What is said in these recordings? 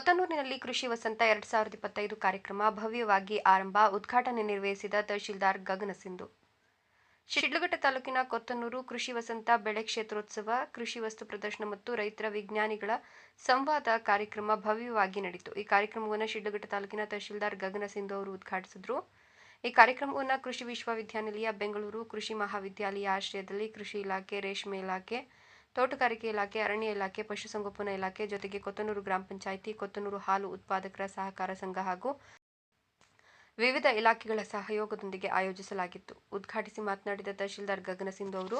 ಕೊತ್ತನೂರಿನಲ್ಲಿ ಕೃಷಿ ವಸಂತ ಎರಡ್ ಸಾವಿರದ ಇಪ್ಪತ್ತೈದು ಕಾರ್ಯಕ್ರಮ ಭವ್ಯವಾಗಿ ಆರಂಭ ಉದ್ಘಾಟನೆ ನಿರ್ವಹಿಸಿದ ತಹಶೀಲ್ದಾರ್ ಗಗನ ಸಿಂಧು. ಶಿಡ್ಲಘಟ್ಟ ತಾಲೂಕಿನ ಕೊತ್ತನೂರು ಕೃಷಿ ವಸಂತ ಬೆಳೆ ಕ್ಷೇತ್ರೋತ್ಸವ, ಕೃಷಿ ವಸ್ತು ಪ್ರದರ್ಶನ ಮತ್ತು ರೈತರ ವಿಜ್ಞಾನಿಗಳ ಸಂವಾದ ಕಾರ್ಯಕ್ರಮ ಭವ್ಯವಾಗಿ ನಡೆಯಿತು. ಈ ಕಾರ್ಯಕ್ರಮವನ್ನು ಶಿಡ್ಲಘಟ್ಟ ತಾಲೂಕಿನ ತಹಶೀಲ್ದಾರ್ ಗಗನ ಸಿಂಧು ಅವರು ಉದ್ಘಾಟಿಸಿದರು. ಈ ಕಾರ್ಯಕ್ರಮವನ್ನು ಕೃಷಿ ವಿಶ್ವವಿದ್ಯಾನಿಲಯ, ಬೆಂಗಳೂರು ಕೃಷಿ ಮಹಾವಿದ್ಯಾಲಯ ಆಶ್ರಯದಲ್ಲಿ ಕೃಷಿ ಇಲಾಖೆ, ರೇಷ್ಮೆ ಇಲಾಖೆ ತೋಟಗಾರಿಕೆ ಇಲಾಖೆ, ಅರಣ್ಯ ಇಲಾಖೆ, ಪಶುಸಂಗೋಪನಾ ಇಲಾಖೆ ಜೊತೆಗೆ ಕೊತ್ತನೂರು ಗ್ರಾಮ ಪಂಚಾಯಿತಿ, ಕೊತ್ತನೂರು ಹಾಲು ಉತ್ಪಾದಕರ ಸಹಕಾರ ಸಂಘ ಹಾಗೂ ವಿವಿಧ ಇಲಾಖೆಗಳ ಸಹಯೋಗದೊಂದಿಗೆ ಆಯೋಜಿಸಲಾಗಿತ್ತು. ಉದ್ಘಾಟಿಸಿ ಮಾತನಾಡಿದ ತಹಶೀಲ್ದಾರ್ ಗಗನ ಸಿಂಧು ಅವರು,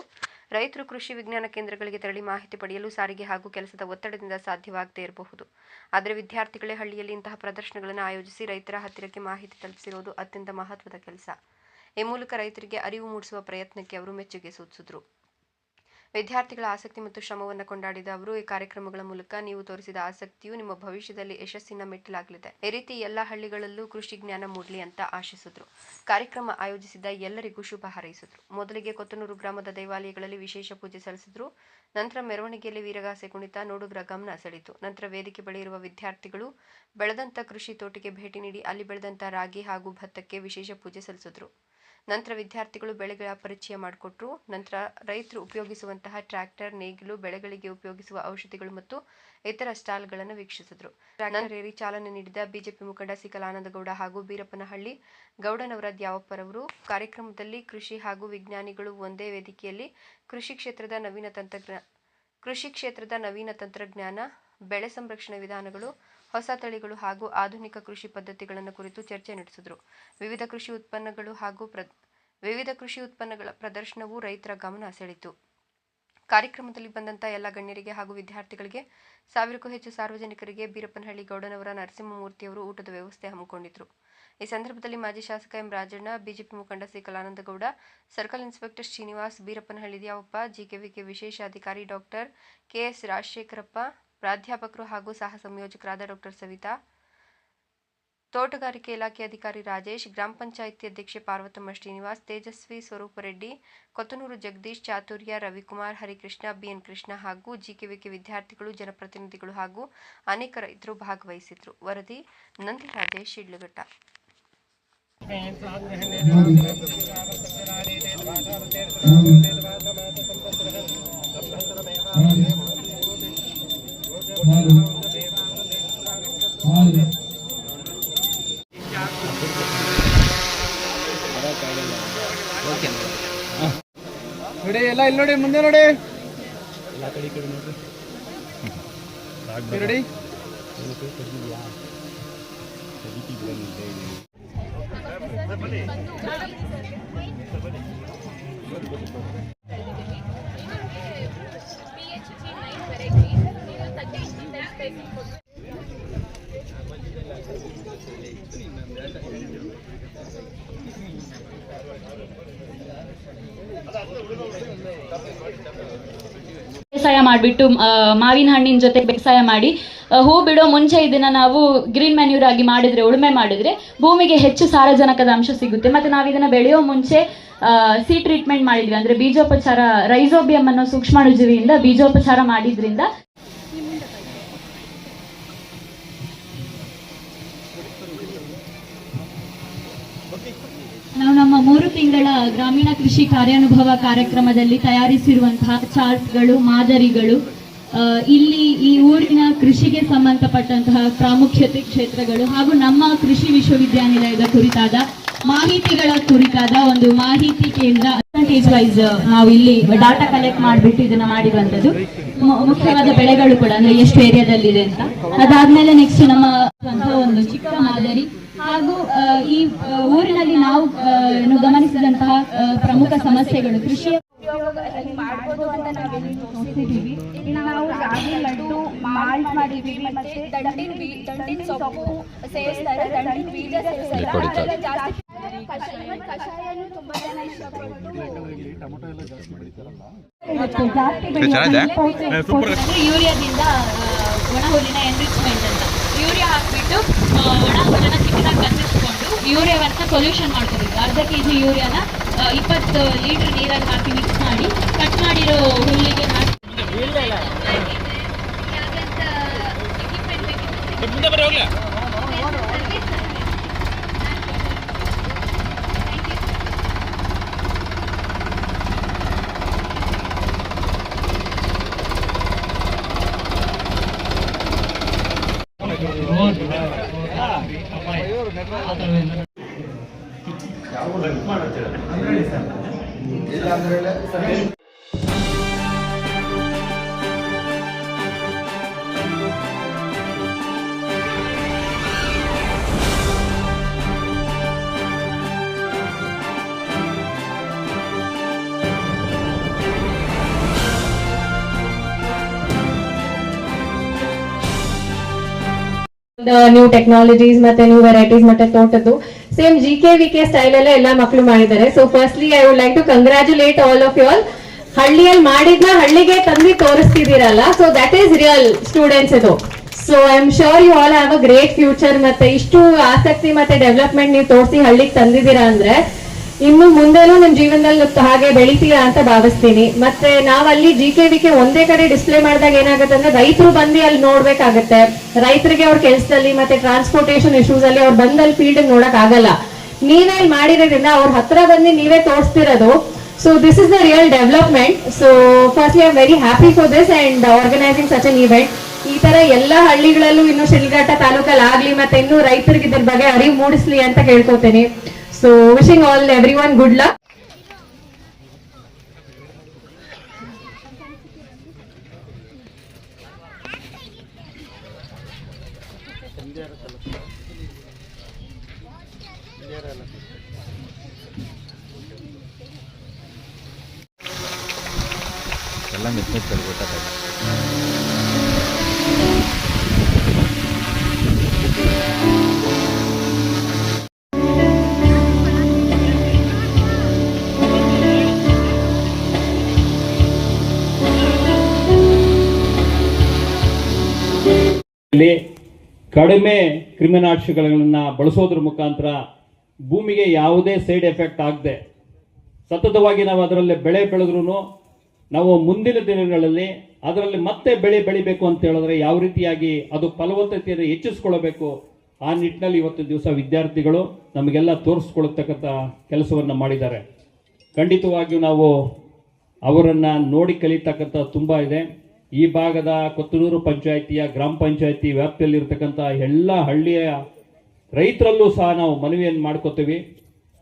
ರೈತರು ಕೃಷಿ ವಿಜ್ಞಾನ ಕೇಂದ್ರಗಳಿಗೆ ತೆರಳಿ ಮಾಹಿತಿ ಪಡೆಯಲು ಸಾರಿಗೆ ಹಾಗೂ ಕೆಲಸದ ಒತ್ತಡದಿಂದ ಸಾಧ್ಯವಾಗದೇ ಇರಬಹುದು. ಆದರೆ ವಿದ್ಯಾರ್ಥಿಗಳೇ ಹಳ್ಳಿಯಲ್ಲಿ ಇಂತಹ ಪ್ರದರ್ಶನಗಳನ್ನು ಆಯೋಜಿಸಿ ರೈತರ ಹತ್ತಿರಕ್ಕೆ ಮಾಹಿತಿ ತಲುಪಿಸಿರುವುದು ಅತ್ಯಂತ ಮಹತ್ವದ ಕೆಲಸ. ಈ ಮೂಲಕ ರೈತರಿಗೆ ಅರಿವು ಮೂಡಿಸುವ ಪ್ರಯತ್ನಕ್ಕೆ ಅವರು ಮೆಚ್ಚುಗೆ ಸೂಚಿಸಿದರು. ವಿದ್ಯಾರ್ಥಿಗಳ ಆಸಕ್ತಿ ಮತ್ತು ಶ್ರಮವನ್ನು ಕೊಂಡಾಡಿದ ಅವರು, ಈ ಕಾರ್ಯಕ್ರಮಗಳ ಮೂಲಕ ನೀವು ತೋರಿಸಿದ ಆಸಕ್ತಿಯು ನಿಮ್ಮ ಭವಿಷ್ಯದಲ್ಲಿ ಯಶಸ್ಸಿನ ಮೆಟ್ಟಿಲಾಗಲಿದೆ. ಈ ರೀತಿ ಎಲ್ಲ ಹಳ್ಳಿಗಳಲ್ಲೂ ಕೃಷಿ ಜ್ಞಾನ ಮೂಡಲಿ ಅಂತ ಆಶಿಸಿದ್ರು. ಕಾರ್ಯಕ್ರಮ ಆಯೋಜಿಸಿದ ಎಲ್ಲರಿಗೂ ಶುಭ ಹಾರೈಸಿದ್ರು. ಮೊದಲಿಗೆ ಕೊತ್ತನೂರು ಗ್ರಾಮದ ದೇವಾಲಯಗಳಲ್ಲಿ ವಿಶೇಷ ಪೂಜೆ ಸಲ್ಲಿಸಿದ್ರು. ನಂತರ ಮೆರವಣಿಗೆಯಲ್ಲಿ ವೀರಗಾಸೆ ಕುಣಿತ, ನೋಡುಗರ ಗಮನ ಸೆಳೆಯಿತು. ನಂತರ ವೇದಿಕೆ ಬಳಿ ಇರುವ ವಿದ್ಯಾರ್ಥಿಗಳು ಬೆಳೆದಂತ ಕೃಷಿ ತೋಟಕ್ಕೆ ಭೇಟಿ ನೀಡಿ, ಅಲ್ಲಿ ಬೆಳೆದಂತ ರಾಗಿ ಹಾಗೂ ಭತ್ತಕ್ಕೆ ವಿಶೇಷ ಪೂಜೆ ಸಲ್ಲಿಸಿದ್ರು. ನಂತರ ವಿದ್ಯಾರ್ಥಿಗಳು ಬೆಳೆಗಳ ಪರಿಚಯ ಮಾಡಿಕೊಟ್ರು. ನಂತರ ರೈತರು ಉಪಯೋಗಿಸುವಂತಹ ಟ್ರ್ಯಾಕ್ಟರ್, ನೇಗಿಲು, ಬೆಳೆಗಳಿಗೆ ಉಪಯೋಗಿಸುವ ಔಷಧಿಗಳು ಮತ್ತು ಇತರ ಸ್ಟಾಲ್ಗಳನ್ನು ವೀಕ್ಷಿಸಿದ್ರು. ಏರಿ ಚಾಲನೆ ನೀಡಿದ ಬಿಜೆಪಿ ಮುಖಂಡ ಸಿಕಲಾನಂದಗೌಡ ಹಾಗೂ ಬೀರಪ್ಪನಹಳ್ಳಿ ಗೌಡನವರ ದ್ಯಾವಪ್ಪರವರು ಕಾರ್ಯಕ್ರಮದಲ್ಲಿ ಕೃಷಿ ಹಾಗೂ ವಿಜ್ಞಾನಿಗಳು ಒಂದೇ ವೇದಿಕೆಯಲ್ಲಿ ಕೃಷಿ ಕ್ಷೇತ್ರದ ನವೀನ ತಂತ್ರಜ್ಞಾನ ಕೃಷಿ ಕ್ಷೇತ್ರದ ನವೀನ ತಂತ್ರಜ್ಞಾನ, ಬೆಳೆ ಸಂರಕ್ಷಣೆ ವಿಧಾನಗಳು ಹೊಸ ತಳಿಗಳು ಹಾಗೂ ಆಧುನಿಕ ಕೃಷಿ ಪದ್ಧತಿಗಳನ್ನು ಕುರಿತು ಚರ್ಚೆ ನಡೆಸಿದರು. ವಿವಿಧ ಕೃಷಿ ಉತ್ಪನ್ನಗಳು ಹಾಗೂ ಪ್ರ, ವಿವಿಧ ಕೃಷಿ ಉತ್ಪನ್ನಗಳ ಪ್ರದರ್ಶನವು ರೈತರ ಗಮನ ಸೆಳೆಯಿತು. ಕಾರ್ಯಕ್ರಮದಲ್ಲಿ ಬಂದಂಥ ಎಲ್ಲ ಗಣ್ಯರಿಗೆ ಹಾಗೂ ವಿದ್ಯಾರ್ಥಿಗಳಿಗೆ ಸಾವಿರಕ್ಕೂ ಹೆಚ್ಚು ಸಾರ್ವಜನಿಕರಿಗೆ ಬೀರಪ್ಪನಹಳ್ಳಿ ಗೌಡನವರ ನರಸಿಂಹಮೂರ್ತಿಯವರು ಊಟದ ವ್ಯವಸ್ಥೆ ಹಮ್ಮಿಕೊಂಡಿದ್ರು. ಈ ಸಂದರ್ಭದಲ್ಲಿ ಮಾಜಿ ಶಾಸಕ ಎಂ ರಾಜಣ್ಣ, ಬಿಜೆಪಿ ಮುಖಂಡ C Kalanandagowda, circle inspector Srinivas Beerappanahalli Dyavappa, GKVK ವಿಶೇಷ ಅಧಿಕಾರಿ ಡಾಕ್ಟರ್ ಕೆಎಸ್ ರಾಜಶೇಖರಪ್ಪ ಪ್ರಾಧ್ಯಾಪಕರು ಹಾಗೂ ಸಹ ಸಂಯೋಜಕರಾದ ಡಾಕ್ಟರ್ ಸವಿತಾ, ತೋಟಗಾರಿಕೆ ಇಲಾಖೆ ಅಧಿಕಾರಿ ರಾಜೇಶ್, ಗ್ರಾಮ ಪಂಚಾಯಿತಿ ಅಧ್ಯಕ್ಷೆ ಪಾರ್ವತಮ್ಮ ಶ್ರೀನಿವಾಸ್, ತೇಜಸ್ವಿ ಸ್ವರೂಪರೆಡ್ಡಿ, ಕೊತ್ತನೂರು ಜಗದೀಶ್, ಚಾತುರ್ಯ, ರವಿಕುಮಾರ್, ಹರಿಕೃಷ್ಣ, ಬಿಎನ್ ಕೃಷ್ಣ ಹಾಗೂ ಜಿಕೆವಿಕೆ ವಿದ್ಯಾರ್ಥಿಗಳು, ಜನಪ್ರತಿನಿಧಿಗಳು ಹಾಗೂ ಅನೇಕ ರೈತರು ಭಾಗವಹಿಸಿದ್ರು. ವರದಿ ನಂದಿ ರಾಜೇಶ್ ಶಿಡ್ಲಘಟ್ಟ ನೋಡಿ ಎಲ್ಲ ಇಲ್ಲಿ ನೋಡಿ ಮುಂದೆ ನೋಡಿ. ನೋಡಿ. ಬೇಸಾಯ ಮಾಡಿಬಿಟ್ಟು ಮಾವಿನ ಹಣ್ಣಿನ ಜೊತೆ ಬೇಸಾಯ ಮಾಡಿ ಹೂ ಬಿಡೋ ಮುಂಚೆ ಇದನ್ನ ನಾವು ಗ್ರೀನ್ ಮ್ಯಾನ್ಯೂರ್ ಆಗಿ ಮಾಡಿದ್ರೆ, ಉಳುಮೆ ಮಾಡಿದ್ರೆ, ಭೂಮಿಗೆ ಹೆಚ್ಚು ಸಾರಜನಕದ ಅಂಶ ಸಿಗುತ್ತೆ. ಮತ್ತೆ ನಾವು ಇದನ್ನ ಬೆಳೆಯೋ ಮುಂಚೆ ಸಿ ಟ್ರೀಟ್ಮೆಂಟ್ ಮಾಡಿದ್ವಿ. ಅಂದ್ರೆ ಬೀಜೋಪಚಾರ ರೈಸೋಬಿಯಂ ಅನ್ನೋ ಸೂಕ್ಷ್ಮಾಣುಜೀವಿಯಿಂದ ಬೀಜೋಪಚಾರ ಮಾಡಿದ್ರಿಂದ ನಾವು ನಮ್ಮ ಮೂರು ತಿಂಗಳ ಗ್ರಾಮೀಣ ಕೃಷಿ ಕಾರ್ಯಾನುಭವ ಕಾರ್ಯಕ್ರಮದಲ್ಲಿ ತಯಾರಿಸಿರುವಂತಹ ಚಾರ್ಟ್ಗಳು, ಮಾದರಿಗಳು ಇಲ್ಲಿ ಈ ಊರಿನ ಕೃಷಿಗೆ ಸಂಬಂಧಪಟ್ಟಂತಹ ಪ್ರಾಮುಖ್ಯತೆ ಕ್ಷೇತ್ರಗಳು ಹಾಗೂ ನಮ್ಮ ಕೃಷಿ ವಿಶ್ವವಿದ್ಯಾನಿಲಯದ ಕುರಿತಾದ ಮಾಹಿತಿಗಳ ಕುರಿತಾದ ಒಂದು ಮಾಹಿತಿ ಕೇಂದ್ರ ಪರ್ಸೆಂಟೇಜ್ ವೈಸ್ ನಾವು ಇಲ್ಲಿ ಡಾಟಾ ಕಲೆಕ್ಟ್ ಮಾಡಿಬಿಟ್ಟು ಇದನ್ನ ಮಾಡಿ ಬಂದದ್ದು. ಮು- ಮುಖ್ಯವಾದ ಬೆಳೆಗಳು ಕೂಡ ಅಂದ್ರೆ ಎಷ್ಟು ಏರಿಯಾದಲ್ಲಿ ಇದೆ ಅಂತ. ಅದಾದ್ಮೇಲೆ ನೆಕ್ಸ್ಟ್ ನಮ್ಮ ಒಂದು ಚಿಕ್ಕ ಮಾದರಿ. ಹಾಗೂ ಈ ಊರಿನಲ್ಲಿ ನಾವು ಏನು ಗಮನಿಸಿದಂತಹ ಪ್ರಮುಖ ಸಮಸ್ಯೆಗಳು ಕೃಷಿ ಮಾಡ್ಬೋದು ಅಂತ ನಾವಿಲ್ಲಿ ತೋರಿಸಿದೀವಿ ನಾವು ರಾಗಿ ಲಡ್ಡು ಮಾಲ್ಟ್ ಮಾಡಿದೀವಿ ಮತ್ತೆ ದಂಟಿನ ಬೀ ದಂಟಿನ ಸೊಪ್ಪು ಸೇರಿಸ್ತಾರೆ. ದಂಟಿನ ಬೀಜ ಸೇರಿಸ್ತಾರೆ. ಅದೆಲ್ಲ ಜಾಸ್ತಿ ಕಷಾಯ ಕಷಾಯನು ತುಂಬಾ ಜನ ಇಷ್ಟಪಟ್ಟು ಯೂರಿಯಾದಿಂದ ಒಣ ಹುಲ್ಲಿನ ಎನ್ರಿಚ್ಮೆಂಟ್ ಅಂತ. ಹಾಕ್ಬಿಟ್ಟು ಆ, ಒಣ ಹುಲ್ಲನ್ನ ಚಿಕ್ಕದಾಗಿ ಕತ್ತರಿಸ್ಕೊಂಡು ಯೂರಿಯಾವನ್ನ ಸೊಲ್ಯೂಷನ್ ಮಾಡ್ಕೋಬೇಕು. ಅರ್ಧ ಕೆ ಜಿ ಯೂರಿಯಾನ ಇಪ್ಪತ್ತು ಲೀಟರ್ ನೀರಲ್ಲಿ ಹಾಕಿ ಮಿಕ್ಸ್ ಮಾಡಿ ಕಟ್ ಮಾಡಿರೋ ಹುಲ್ಲಿಗೆ ಹಾಕಿ. ನ್ಯೂ ಟೆಕ್ನಾಲಜೀಸ್ ಮತ್ತೆ ನ್ಯೂ ವೆರೈಟೀಸ್ ಮತ್ತೆ ತೋಟದ್ದು same G K V K style ಎಲ್ಲ ಎಲ್ಲ ಮಕ್ಕಳು ಮಾಡಿದ್ದಾರೆ. So firstly I would like to congratulate all of you all ಹಳ್ಳಿಯಲ್ಲಿ ಮಾಡಿದ್ನ ಹಳ್ಳಿಗೆ ತಂದು ತೋರಿಸ್ತಿದ್ದೀರಲ್ಲ so that is real students ಇದು. So I am sure you all have a great future ಮತ್ತೆ ಇಷ್ಟು ಆಸಕ್ತಿ ಮತ್ತೆ ಡೆವಲಪ್ಮೆಂಟ್ ನೀವು ತೋರಿಸಿ ಹಳ್ಳಿಗೆ ತಂದಿದ್ದೀರಾ ಅಂದ್ರೆ ಇನ್ನು ಮುಂದೆನೂ ನನ್ನ ಜೀವನದಲ್ಲಿ ಹಾಗೆ ಬೆಳಿತೀಯ ಅಂತ ಭಾವಿಸ್ತೀನಿ. ಮತ್ತೆ ನಾವಲ್ಲಿ ಜಿ ಕೆ ವಿ ಕೆ ಒಂದೇ ಕಡೆ ಡಿಸ್ಪ್ಲೇ ಮಾಡಿದಾಗ ಏನಾಗುತ್ತೆ ಅಂದ್ರೆ ರೈತರು ಬಂದು ಅಲ್ಲಿ ನೋಡ್ಬೇಕಾಗತ್ತೆ. ರೈತರಿಗೆ ಅವ್ರ ಕೆಲಸದಲ್ಲಿ ಮತ್ತೆ ಟ್ರಾನ್ಸ್ಪೋರ್ಟೇಷನ್ ಇಶ್ಯೂಸ್ ಅಲ್ಲಿ ಅವ್ರು ಬಂದಲ್ಲಿ ಫೀಲ್ಡ್ ನೋಡಕ್ ಆಗಲ್ಲ. ನೀವೇ ಮಾಡಿರೋದ್ರಿಂದ ಅವ್ರ ಹತ್ರ ಬಂದು ನೀವೇ ತೋರಿಸ್ತಿರೋದು. So this is the real development so first I am very happy for this and organizing such an event ಈ ತರ ಎಲ್ಲ ಹಳ್ಳಿಗಳಲ್ಲೂ ಇನ್ನು ಶಿಲ್ಘಟ್ಟ ತಾಲೂಕಲ್ಲಿ ಆಗ್ಲಿ ಮತ್ತೆ ಇನ್ನು ರೈತರಿಗೆ ಇದ್ರ ಬಗ್ಗೆ ಅರಿವು ಮೂಡಿಸ್ಲಿ ಅಂತ ಕೇಳ್ಕೊತೀನಿ. Wishing all everyone good luck ಎಲ್ಲ ಮಿಸ್ ಮಿಸ್ ಗೊತ್ತಾಗ್ತದೆ ಕಡಿಮೆ ಕ್ರಿಮಿನಾಶಕಗಳನ್ನು ಬಳಸೋದ್ರ ಮುಖಾಂತರ ಭೂಮಿಗೆ ಯಾವುದೇ ಸೈಡ್ ಎಫೆಕ್ಟ್ ಆಗದೆ ಸತತವಾಗಿ ನಾವು ಅದರಲ್ಲಿ ಬೆಳೆ ಬೆಳೆದ್ರೂ ನಾವು ಮುಂದಿನ ದಿನಗಳಲ್ಲಿ ಅದರಲ್ಲಿ ಮತ್ತೆ ಬೆಳೆ ಬೆಳಿಬೇಕು ಅಂತ ಹೇಳಿದ್ರೆ ಯಾವ ರೀತಿಯಾಗಿ ಅದು ಫಲವತ್ತತೆಯನ್ನು ಹೆಚ್ಚಿಸ್ಕೊಳ್ಬೇಕು ಆ ನಿಟ್ಟಿನಲ್ಲಿ ಇವತ್ತು ದಿವಸ ವಿದ್ಯಾರ್ಥಿಗಳು ನಮಗೆಲ್ಲ ತೋರಿಸ್ಕೊಳ್ತಕ್ಕಂಥ ಕೆಲಸವನ್ನು ಮಾಡಿದ್ದಾರೆ. ಖಂಡಿತವಾಗಿಯೂ ನಾವು ಅವರನ್ನು ನೋಡಿ ಕಲಿತಕ್ಕಂಥ ತುಂಬ ಇದೆ. ಈ ಭಾಗದ ಕೊತ್ತನೂರು ಪಂಚಾಯಿತಿಯ ಗ್ರಾಮ ಪಂಚಾಯಿತಿ ವ್ಯಾಪ್ತಿಯಲ್ಲಿರ್ತಕ್ಕಂಥ ಎಲ್ಲ ಹಳ್ಳಿಯ ರೈತರಲ್ಲೂ ಸಹ ನಾವು ಮನವಿಯನ್ನು ಮಾಡ್ಕೋತೀವಿ.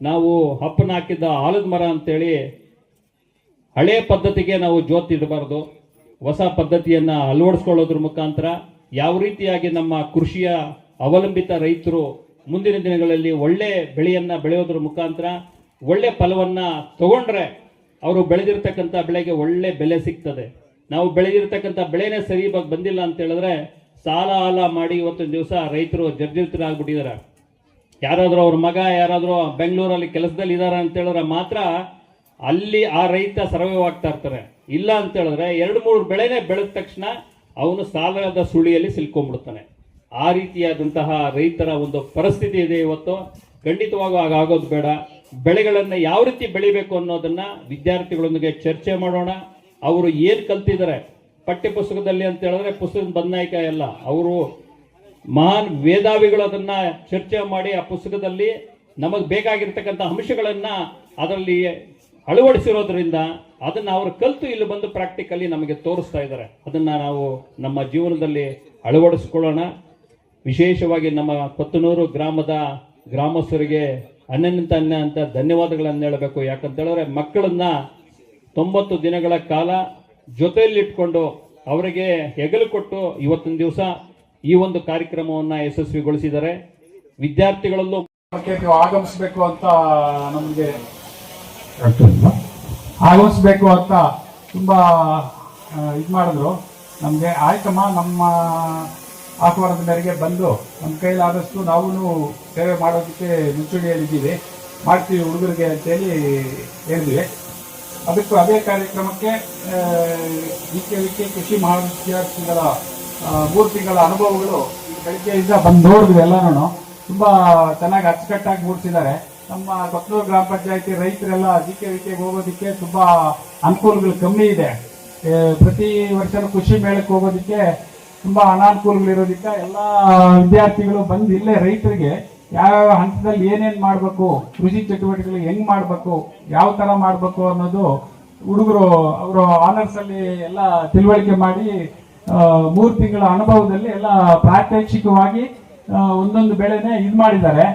ನಾವು ಹಪ್ಪನ ಹಾಕಿದ್ದ ಆಲದ ಮರ ಅಂತೇಳಿ ಹಳೆ ಪದ್ಧತಿಗೆ ನಾವು ಜೋತ್ ಇಡಬಾರ್ದು. ಹೊಸ ಪದ್ಧತಿಯನ್ನು ಅಳವಡಿಸ್ಕೊಳ್ಳೋದ್ರ ಮುಖಾಂತರ ಯಾವ ರೀತಿಯಾಗಿ ನಮ್ಮ ಕೃಷಿಯ ಅವಲಂಬಿತ ರೈತರು ಮುಂದಿನ ದಿನಗಳಲ್ಲಿ ಒಳ್ಳೆ ಬೆಳೆಯನ್ನು ಬೆಳೆಯೋದ್ರ ಮುಖಾಂತರ ಒಳ್ಳೆ ಫಲವನ್ನು ತಗೊಂಡ್ರೆ ಅವರು ಬೆಳೆದಿರ್ತಕ್ಕಂಥ ಬೆಳೆಗೆ ಒಳ್ಳೆ ಬೆಲೆ ಸಿಗ್ತದೆ. ನಾವು ಬೆಳೆದಿರ್ತಕ್ಕಂಥ ಬೆಳೆನೇ ಸರಿಯಾಗಿ ಬಂದಿಲ್ಲ ಅಂತ ಹೇಳಿದ್ರೆ ಸಾಲ ಆಲ ಮಾಡಿ ಇವತ್ತಿನ ದಿವಸ ರೈತರು ಜರ್ಜರಿತರಾಗ್ಬಿಟ್ಟಿದ್ದಾರೆ. ಯಾರಾದರೂ ಅವ್ರ ಮಗ, ಯಾರಾದರೂ ಬೆಂಗಳೂರಲ್ಲಿ ಕೆಲಸದಲ್ಲಿ ಇದ್ದಾರೆ ಅಂತ ಹೇಳಿದ್ರೆ ಮಾತ್ರ ಅಲ್ಲಿ ಆ ರೈತ ಸರ್ವೈವ್ ಆಗ್ತಾ ಇರ್ತಾರೆ. ಇಲ್ಲ ಅಂತ ಹೇಳಿದ್ರೆ ಎರಡು ಮೂರು ಬೆಳೆನೇ ಬೆಳೆದ ತಕ್ಷಣ ಅವನು ಸಾಲದ ಸುಳಿಯಲ್ಲಿ ಸಿಲ್ಕೊಂಡ್ಬಿಡ್ತಾನೆ ಆ ರೀತಿಯಾದಂತಹ ರೈತರ ಒಂದು ಪರಿಸ್ಥಿತಿ ಇದೆ ಇವತ್ತು. ಖಂಡಿತವಾಗೂ ಆಗೋದು ಬೇಡ. ಬೆಳೆಗಳನ್ನು ಯಾವ ರೀತಿ ಬೆಳಿಬೇಕು ಅನ್ನೋದನ್ನು ವಿದ್ಯಾರ್ಥಿಗಳೊಂದಿಗೆ ಚರ್ಚೆ ಮಾಡೋಣ. ಅವರು ಏನು ಕಲ್ತಿದ್ದಾರೆ? ಪಠ್ಯ ಪುಸ್ತಕದಲ್ಲಿ ಅಂತ ಹೇಳಿದ್ರೆ ಪುಸ್ತಕದ ಬಂದಾಯಕ ಎಲ್ಲ. ಅವರು ಮಹಾನ್ ಮೇಧಾವಿಗಳು ಅದನ್ನ ಚರ್ಚೆ ಮಾಡಿ ಆ ಪುಸ್ತಕದಲ್ಲಿ ನಮಗೆ ಬೇಕಾಗಿರ್ತಕ್ಕಂಥ ಅಂಶಗಳನ್ನು ಅದರಲ್ಲಿ ಅಳವಡಿಸಿರೋದ್ರಿಂದ ಅದನ್ನ ಅವರು ಕಲಿತು ಇಲ್ಲಿ ಬಂದು ಪ್ರಾಕ್ಟಿಕಲಿ ನಮಗೆ ತೋರಿಸ್ತಾ ಇದ್ದಾರೆ. ಅದನ್ನ ನಾವು ನಮ್ಮ ಜೀವನದಲ್ಲಿ ಅಳವಡಿಸ್ಕೊಳ್ಳೋಣ. ವಿಶೇಷವಾಗಿ ನಮ್ಮ ಕೊತ್ತನೂರು ಗ್ರಾಮದ ಗ್ರಾಮಸ್ಥರಿಗೆ ಅನ್ಯಂತ ಅನ್ಯ ಅಂತ ಧನ್ಯವಾದಗಳನ್ನು ಹೇಳಬೇಕು. ಯಾಕಂತ ಹೇಳಿದ್ರೆ ಮಕ್ಕಳನ್ನ ತೊಂಬತ್ತು ದಿನಗಳ ಕಾಲ ಜೊತೆಯಲ್ಲಿಟ್ಕೊಂಡು ಅವರಿಗೆ ಹೆಗಲು ಕೊಟ್ಟು ಇವತ್ತಿನ ದಿವಸ ಈ ಒಂದು ಕಾರ್ಯಕ್ರಮವನ್ನು ಯಶಸ್ವಿಗೊಳಿಸಿದ್ದಾರೆ. ವಿದ್ಯಾರ್ಥಿಗಳಲ್ಲೂ ಆಗಮಿಸಬೇಕು ನೀವು ಆಗಮಿಸ್ಬೇಕು ಅಂತ ನಮಗೆ ಆಗಮಿಸಬೇಕು ಅಂತ ತುಂಬ ಇದು ಮಾಡಿದ್ರು. ನಮಗೆ ಆಯ್ತಮ್ಮ ನಮ್ಮ ಆಹ್ವಾನದ ಮೇರೆಗೆ ಬಂದು ನಮ್ಮ ಕೈಲಾದಷ್ಟು ನಾವು ಸೇವೆ ಮಾಡೋದಕ್ಕೆ ಮುಂಚೂಣಿಯಲ್ಲಿದ್ದೀವಿ. ಮಾಡ್ತೀವಿ ಹುಡುಗರಿಗೆ ಅಂತೇಳಿ ಹೇಳಿದ್ವಿ. ಅದಕ್ಕೂ ಅದೇ ಕಾರ್ಯಕ್ರಮಕ್ಕೆ ವಿ ಕೆ ಕೃಷಿ ಮಹಾವಿದ್ಯಾರ್ಥಿಗಳ ಮೂರು ತಿಂಗಳ ಅನುಭವಗಳು ಬೆಳಗ್ಗೆಯಿಂದ ಬಂದು ನೋಡಿದ್ವಿ ಎಲ್ಲರೂ ತುಂಬ ಚೆನ್ನಾಗಿ ಅಚ್ಚುಕಟ್ಟಾಗಿ ಮೂಡಿಸಿದ್ದಾರೆ. ನಮ್ಮ ಕೊತ್ತೂರು ಗ್ರಾಮ ಪಂಚಾಯತಿ ರೈತರೆಲ್ಲ ಜಿ ವಿಕೆಗೆ ಹೋಗೋದಕ್ಕೆ ತುಂಬ ಅನುಕೂಲಗಳು ಕಮ್ಮಿ ಇದೆ. ಪ್ರತಿ ವರ್ಷನೂ ಕೃಷಿ ಮೇಳಕ್ಕೆ ಹೋಗೋದಕ್ಕೆ ತುಂಬ ಅನಾನುಕೂಲಗಳಿರೋದಕ್ಕೆ ಎಲ್ಲ ವಿದ್ಯಾರ್ಥಿಗಳು ಬಂದು ಇಲ್ಲೇ ರೈತರಿಗೆ ಯಾವ್ಯಾವ ಹಂತದಲ್ಲಿ ಏನೇನ್ ಮಾಡಬೇಕು, ಕೃಷಿ ಚಟುವಟಿಕೆಗಳು ಹೆಂಗ್ ಮಾಡಬೇಕು, ಯಾವ ತರ ಮಾಡಬೇಕು ಅನ್ನೋದು ಹುಡುಗರು ಅವರು ಆನರ್ಸ್ ಅಲ್ಲಿ ಎಲ್ಲ ತಿಳುವಳಿಕೆ ಮಾಡಿ ಮೂರು ತಿಂಗಳ ಅನುಭವದಲ್ಲಿ ಎಲ್ಲ ಪ್ರಾತ್ಯಕ್ಷಿಕವಾಗಿ ಒಂದೊಂದು ಬೆಳೆನೇ ಇದು ಮಾಡಿದ್ದಾರೆ.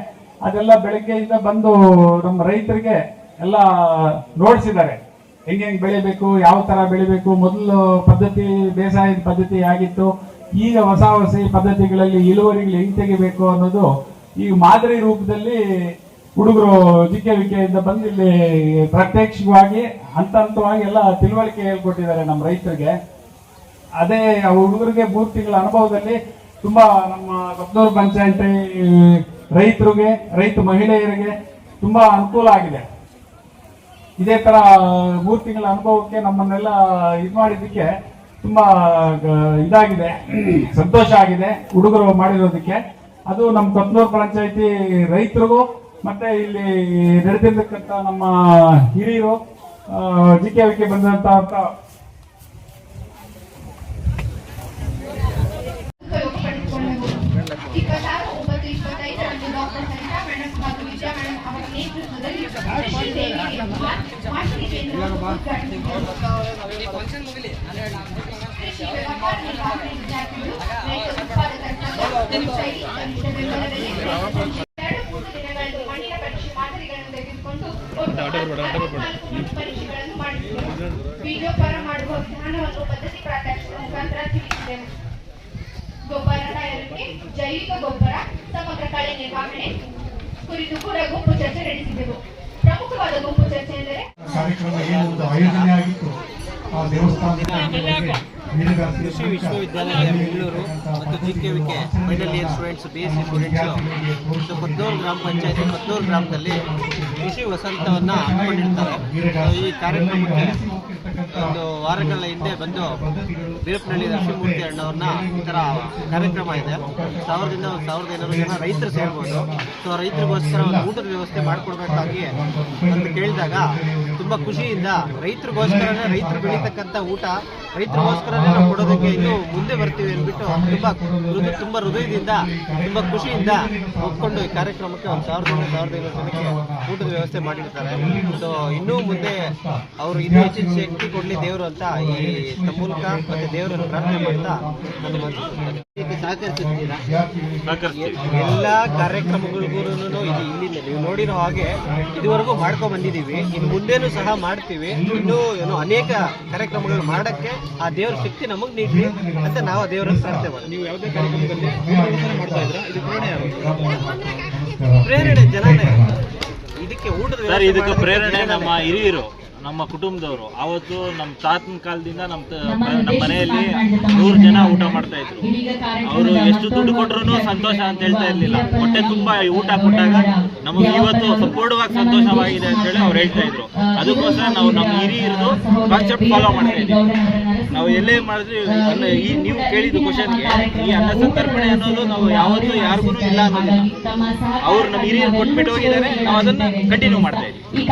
ಅದೆಲ್ಲ ಬೆಳಗ್ಗೆಯಿಂದ ಬಂದು ನಮ್ಮ ರೈತರಿಗೆ ಎಲ್ಲ ನೋಡಿಸಿದ್ದಾರೆ. ಹೆಂಗೆ ಹೆಂಗ್ ಬೆಳಿಬೇಕು, ಯಾವ ತರ ಬೆಳಿಬೇಕು, ಮೊದಲು ಪದ್ಧತಿ, ಬೇಸಾಯದ ಪದ್ಧತಿ ಆಗಿತ್ತು ಈಗ ಹೊಸ ಹೊಸ ಪದ್ಧತಿಗಳಲ್ಲಿ ಇಳುವರಿಗಳು ಹೆಂಗೆ ತೆಗಿಬೇಕು ಅನ್ನೋದು ಈಗ ಮಾದರಿ ರೂಪದಲ್ಲಿ ಹುಡುಗರು ಜಿಕೆ ವಿಕೆಯಿಂದ ಬಂದು ಇಲ್ಲಿ ಪ್ರತ್ಯಕ್ಷವಾಗಿ ಹಂತ ಹಂತವಾಗಿ ಎಲ್ಲ ತಿಳುವಳಿಕೆ ಹೇಳ್ಕೊಟ್ಟಿದ್ದಾರೆ ನಮ್ಮ ರೈತರಿಗೆ. ಅದೇ ಹುಡುಗರಿಗೆ ಮೂರು ತಿಂಗಳ ಅನುಭವದಲ್ಲಿ ತುಂಬಾ ನಮ್ಮ ಕೊತ್ತೂರು ಪಂಚಾಯತಿ ರೈತರಿಗೆ, ರೈತ ಮಹಿಳೆಯರಿಗೆ ತುಂಬಾ ಅನುಕೂಲ ಆಗಿದೆ. ಇದೇ ತರ ಮೂರು ತಿಂಗಳ ಅನುಭವಕ್ಕೆ ನಮ್ಮನ್ನೆಲ್ಲ ಇದು ಮಾಡಿದ್ದಕ್ಕೆ ತುಂಬಾ ಇದಾಗಿದೆ, ಸಂತೋಷ ಆಗಿದೆ ಹುಡುಗರು ಮಾಡಿರೋದಕ್ಕೆ. ಅದು ನಮ್ಮ ಕೊತ್ತೂರು ಪಂಚಾಯತಿ ರೈತರಿಗೂ ಮತ್ತೆ ಇಲ್ಲಿ ನಡೆದಿರ್ತಕ್ಕಂಥ ನಮ್ಮ ಹಿರಿಯರು ಜಿಕೆ ವಿಕೆ ಬಂದಂತ ಒಂಬತ್ತು ಎರಡು ಮೂರು ದಿನಗಳಲ್ಲಿ ಮಣ್ಣಿನ ಪರೀಕ್ಷೆ ಮಾದರಿಗಳನ್ನು ತೆಗೆದುಕೊಂಡು ಪರೀಕ್ಷೆಗಳನ್ನು ಮಾಡುವ ವಿಧಾನವನ್ನು ಪದ್ಧತಿ ಮುಖಾಂತರ ಗೊಬ್ಬರ ತಯಾರಿಕೆ ಜೈವಿಕ ಗೊಬ್ಬರ ಸಮಗ್ರ ಕಳೆ ನಿರ್ವಹಣೆ ಕುರಿತು ಕೂಡ ಗುಂಪು ಚರ್ಚೆ ನಡೆಸಿದೆವು ಪ್ರಮುಖವಾದ ಗುಂಪು ಚರ್ಚೆ ಎಂದರೆ ಕಾರ್ಯಕ್ರಮ ಏನು ಒಂದು ಆಯೋಜನೆ ಆಗಿತ್ತು ಆ ದೇವಸ್ಥಾನದ ಕೃಷಿ ವಿಶ್ವವಿದ್ಯಾಲಯ ಬೆಂಗಳೂರು ಮತ್ತು G K V K final year students B S C students Kothur ಗ್ರಾಮ ಪಂಚಾಯತಿ ಕೊತ್ತೂರು ಗ್ರಾಮದಲ್ಲಿ ಕೃಷಿ ವಸಂತವನ್ನು ಹಮ್ಮಿಕೊಂಡಿರ್ತಾರೆ. ಈ ಕಾರ್ಯಕ್ರಮಕ್ಕೆ ಒಂದು ವಾರಗಳ ಹಿಂದೆ ಬಂದು ಬೀರಪ್ಪನಹಳ್ಳಿ ನರಸಿಂಹಮೂರ್ತಿ ಅಣ್ಣವ್ರನ್ನ ಈ ಥರ ಕಾರ್ಯಕ್ರಮ ಇದೆ. ಸಾವಿರದಿಂದ ಒಂದು ಸಾವಿರದ ಐನೂರು ಜನ ರೈತರು ಸೇರ್ಬೋದು. ಸೊ ರೈತರಿಗೋಸ್ಕರ ಒಂದು ಊಟದ ವ್ಯವಸ್ಥೆ ಮಾಡಿಕೊಡ್ಬೇಕಾಗಿ ಅಂತ ಕೇಳಿದಾಗ ತುಂಬ ಖುಷಿಯಿಂದ ರೈತರಿಗೋಸ್ಕರನೇ ರೈತರು ಬೆಳೀತಕ್ಕಂಥ ಊಟ, ರೈತರಿಗೋಸ್ಕರನೇ ನಾವು ಕೊಡೋದಕ್ಕೆ ಇನ್ನು ಮುಂದೆ ಬರ್ತೀವಿ ಅಂದ್ಬಿಟ್ಟು ತುಂಬ ಹೃದಯ ತುಂಬ ಹೃದಯದಿಂದ, ತುಂಬ ಖುಷಿಯಿಂದ ಒಪ್ಕೊಂಡು ಈ ಕಾರ್ಯಕ್ರಮಕ್ಕೆ ಒಂದು ಸಾವಿರದಿಂದ ಸಾವಿರದ ಐನೂರು ಜನಕ್ಕೆ ಊಟದ ವ್ಯವಸ್ಥೆ ಮಾಡಿರ್ತಾರೆ. ಸೊ ಇನ್ನೂ ಮುಂದೆ ಅವರು ಇನ್ನೂ ಹೆಚ್ಚಿನ ಶಕ್ತಿ ಕೊಡ್ಲಿ ದೇವರು ಅಂತ ಈ ಮೂಲಕ ಮತ್ತೆ ದೇವರನ್ನು ಪ್ರಾರ್ಥನೆ ಮಾಡ್ತಾ ನನ್ನ ಸಹಕರಿಸುತ್ತೀರಾ? ಎಲ್ಲ ಕಾರ್ಯಕ್ರಮಗಳಿಗೂ ಇದು ಇಲ್ಲಿಂದ ನೀವು ನೋಡಿರೋ ಹಾಗೆ ಇದುವರೆಗೂ ಮಾಡ್ಕೊಂಡ್ ಬಂದಿದ್ದೀವಿ. ಇನ್ನು ಮುಂದೇನು ಸಹ ಮಾಡ್ತೀವಿ. ಇನ್ನೂ ಏನು ಅನೇಕ ಕಾರ್ಯಕ್ರಮಗಳು ಮಾಡಕ್ಕೆ ಆ ದೇವರ ಶಕ್ತಿ ನಮಗೆ ನೀಡ್ಲಿ ಅಂತ ನಾವು ಆ ದೇವರನ್ನು ಪ್ರಾರ್ಥನೆ ಮಾಡ್ತೀವಿ ನೀವು ಯಾವುದೇ ಕಾರ್ಯಕ್ರಮದಲ್ಲಿ ಮಾಡ್ತಾ ಇದ್ರ ಇದು ಪ್ರೇರಣೆ ಜನನೇ ಇದಕ್ಕೆ ಊಟದ ಇದಕ್ಕೆ ಪ್ರೇರಣೆ ನಮ್ಮ ಹಿರಿಯರು. ನಮ್ಮ ಕುಟುಂಬದವರು. ಅವತ್ತು ನಮ್ಮ ತಾತನ ಕಾಲದಿಂದ ನಮ್ಮ ನಮ್ಮ ಮನೆಯಲ್ಲಿ ನೂರು ಜನ ಊಟ ಮಾಡ್ತಾ ಇದ್ರು. ಅವರು ಎಷ್ಟು ದುಡ್ಡು ಕೊಟ್ಟರು ಕೊಟ್ರು ಸಂತೋಷ ಅಂತ ಹೇಳ್ತಾ ಇರ್ಲಿಲ್ಲ. ಮೊಟ್ಟೆ ಹೊಟ್ಟೆ ತುಂಬಾ ಊಟ ಕೊಟ್ಟಾಗ ನಮಗೆ ಇವತ್ತು ಸಂಪೂರ್ಣವಾಗಿ ಸಂತೋಷವಾಗಿದೆ ಅಂತ ಹೇಳಿ ಅವ್ರು ಹೇಳ್ತಾ ಇದ್ರು. ಅದಕ್ಕೋಸ್ಕರ ನಾವು ನಮ್ಮ ಹಿರಿಯರದು ಕಾನ್ಸೆಪ್ಟ್ ಫಾಲೋ ಮಾಡ್ತಾ ಇದ್ದೀವಿ. ನಾವು ಎಲ್ಲೇ ಮಾಡಿದ್ವಿ ಈ ನೀವು ಕೇಳಿದ ಕ್ವಶನ್ಗೆ ಈ ಅನ್ನ ಸಂತರ್ಪಣೆ ಅನ್ನೋದು ನಾವು ಯಾವತ್ತೂ ಯಾರಿಗೂ ಇಲ್ಲ ಅನ್ನೋದಿಲ್ಲ. ಅವ್ರು ನಮ್ಮ ಹಿರಿಯರು ಕೊಟ್ಬಿಟ್ಟು ಹೋಗಿದ್ದಾರೆ. ನಾವು ಅದನ್ನ ಕಂಟಿನ್ಯೂ ಮಾಡ್ತಾ ಇದ್ದೀವಿ.